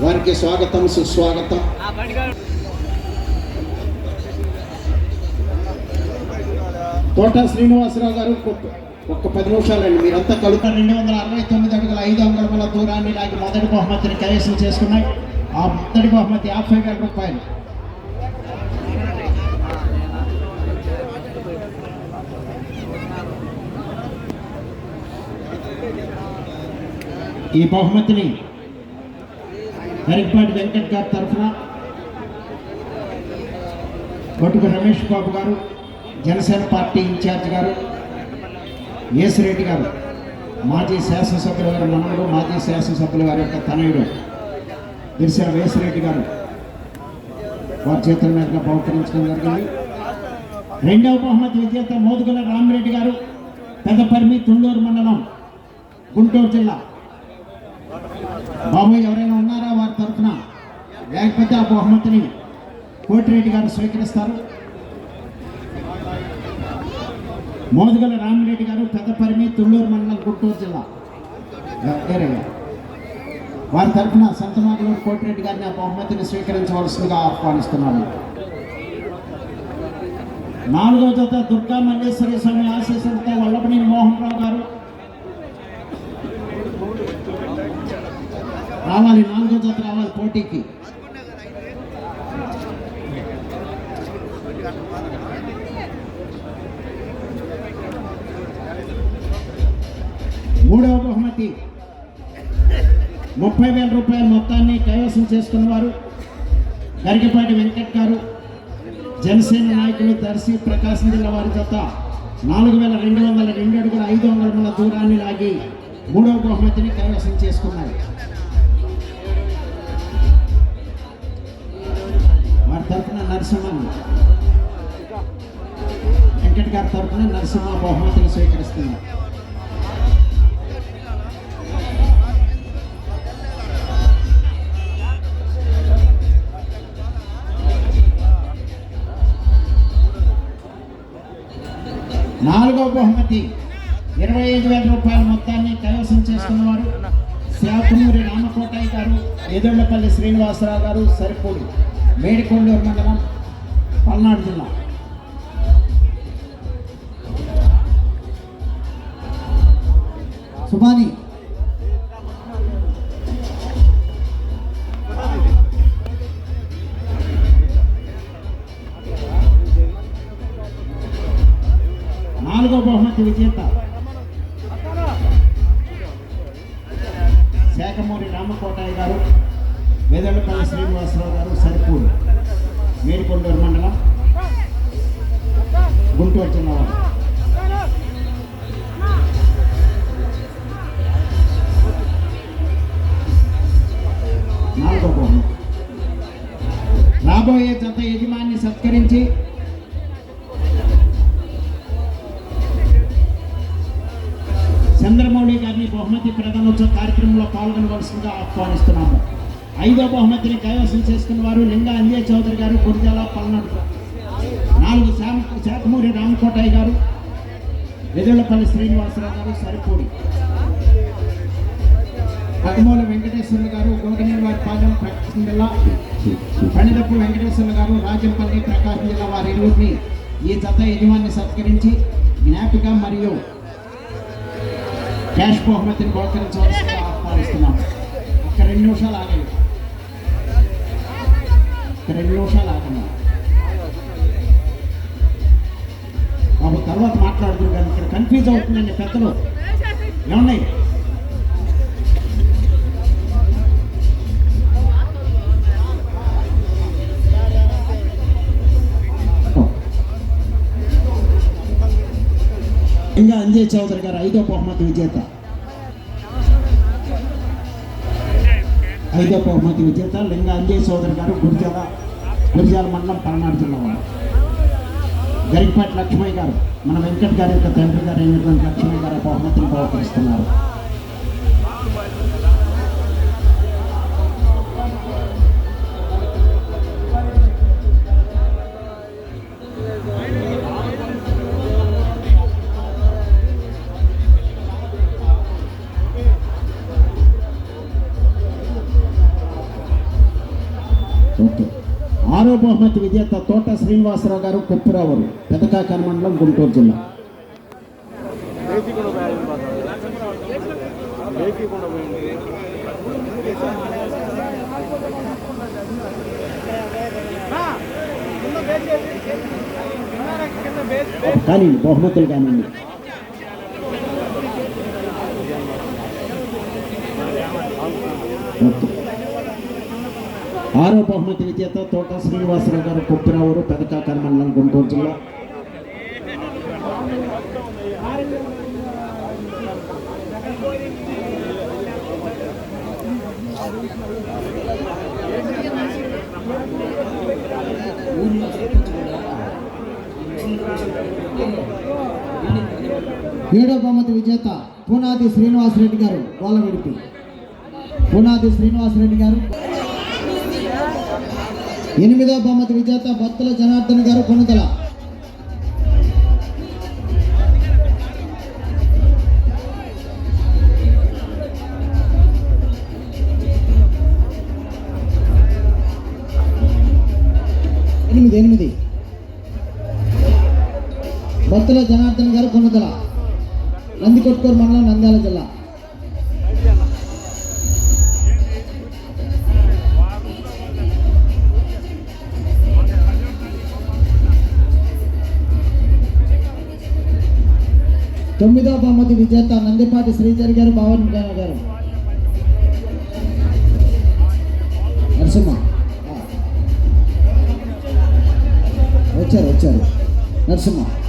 వారికి స్వాగతం సుస్వాగతం. తోట శ్రీనివాసరావు గారు ఒక్క- పది నిమిషాలండి మీరంతా కలుపు రెండు వందల అరవై తొమ్మిది అడుగుల ఐదు అంగుళముల దూరాన్ని నాకు మొదటి బహుమతిని కైవసం చేసుకున్నాయి. ఆ మొదటి బహుమతి యాభై వేల రూపాయలు. ఈ బహుమతిని హరిపాటి వెంకట్ గారి తరఫున కొట్టుకు రమేష్ బాబు గారు జనసేన పార్టీ ఇన్ఛార్జ్ గారు యేసిరెడ్డి గారు మాజీ శాసనసభ్యుల గారి మనవడు మాజీ శాసనసభ్యుల గారి యొక్క తనయుడు గిరిసిన వేసిరెడ్డి గారు వారి చేతుల మీదుగా బహుకరించడం జరిగింది. రెండవ బహుమతి విజేత మోదుగుల రామిరెడ్డి గారు పెద్దపరిమి తుండూరు మండలం గుంటూరు జిల్లా. బాబు ఎవరైనా లేకపోతే ఆ బహుమతిని కోటిరెడ్డి గారు స్వీకరిస్తారు. మోదుగల రామిరెడ్డి గారు పెద్దపరిమి తుళ్ళూరు మండలం గుంటూరు జిల్లా. వారి తరఫున సంతమాగలూరు కోటిరెడ్డి గారిని ఆ బహుమతిని స్వీకరించవలసిందిగా ఆహ్వానిస్తున్నాను నాలుగో జత దుర్గా మల్లేశ్వరి స్వామి ఆశీస్సులతో వల్లభనేని మోహన్ రావు గారు. రావాలి నాలుగో జత రావాలి పోటీకి. మూడవ బహుమతి. ముప్పై వేల రూపాయల మొత్తాన్ని కైవసం చేసుకున్నవారు గరికపాటి వెంకట్ గారు జనసేన నాయకులు దర్శి ప్రకాశం జిల్లా వారి జత నాలుగు వేల రెండు వందల రెండు అడుగుల ఐదు వందల దూరాన్ని లాగి మూడవ బహుమతిని కైవసం చేసుకున్నారు. వారి తరఫున నరసింహ వెంకట్ గారి తరఫున నరసింహ బహుమతిని స్వీకరిస్తున్నారు. నాలుగో బహుమతి. ఇరవై ఐదు వేల రూపాయల మొత్తాన్ని కైవసం చేసుకున్నవారు శాఖమూరి రామకోటయ్య గారు ఎదుళ్ళపల్లి శ్రీనివాసరావు గారు సరిపోడు మేడికొండూరు మండలం పల్నాడు జిల్లా. సుబాని నాలుగో బహుమతి విజేత శాఖమూరి రామకోటయ్య గారు వేదళ్ళపల్లి శ్రీనివాసరావు గారు సరిపూర్ మేడికొండూరు మండలం గుంటూరు జిల్లా నాలుగో బహుమతి రాబోయే జత యజమాన్ని సత్కరించి బహుమతి కార్యక్రమంలో పాల్గొనవలసిందిగా ఆహ్వానిస్తున్నాము. ఐదో బహుమతిని కైవసం చేసుకున్న వారు లింగా అంజయ్ చౌదరి గారు గురిజాల పల్నాడు నాలుగు శాతమూరి శాఖమూరి రామకోటయ్య గారు వెదుళ్ళపల్లి శ్రీనివాసరావు గారు సరిపూడి. పదమూల వెంకటేశ్వర్లు గారు గోగనేని వారి పాలెం ప్రకాశం జిల్లా. పణిదప్పు వెంకటేశ్వర్లు గారు రాజంపల్లి ప్రకాశం జిల్లా వారి ఇరువురిని ఈ జత యజమాని సత్కరించి జ్ఞాపిక మరియు క్యాష్ బహుమతిని బహుకరించవలసిందిగా ఆహ్వానిస్తున్నాం. ఒక్క రెండు నిమిషాలు ఆగండి. రెండు నిమిషాలు ఆగండి. బాబు తర్వాత మాట్లాడుతున్నారు కానీ ఇక్కడ కన్ఫ్యూజ్ అవుతుందండి పెద్దలు. ఏమన్నాయి? ఇంకా అంజయ్ చౌదరి గారు ఐదో బహుమతి విజేత. ఐదో బహుమతి విజేత. లింగ అంజయ్ చౌదరి గారు గురిజాల గురిజాల మండలం పల్నాడు జిల్లా వారు. గరికపాటి లక్ష్మయ్య గారు మన వెంకట్ గారి యొక్క తండ్రి గారు అయినటువంటి లక్ష్మయ్య గారు బహుమతిని బహుకరిస్తున్నారు. ఆరో బహుమతి విజేత తోట శ్రీనివాసరావు గారు కొప్పురావు పెదకాకర మండలం గుంటూరు జిల్లా. కానీ బహుమతులు కానీ ఓకే ఆరో బహుమతి విజేత తోట శ్రీనివాసరావు గారు కుప్పిరావురు పెదకాకర మండలం గుంటూరు జిల్లా. ఏడో బహుమతి విజేత పునాది శ్రీనివాసరెడ్డి గారు వాళ్ళ విడిపి. పునాది శ్రీనివాసరెడ్డి గారు. ఎనిమిదో బహుమతి విజేత భక్తుల జనార్దన్ గారు కొనుదల. ఎనిమిది ఎనిమిది. భక్తుల జనార్దన్ గారు కొనుదల. నందికొట్కూరు మండలం నంద్యాల జిల్లా. తొమ్మిదో బహుమతి విజేత నందిపాటి శ్రీధర్ గారు భవన్ గారు. నరసింహ. వచ్చారు వచ్చారు. నరసింహ.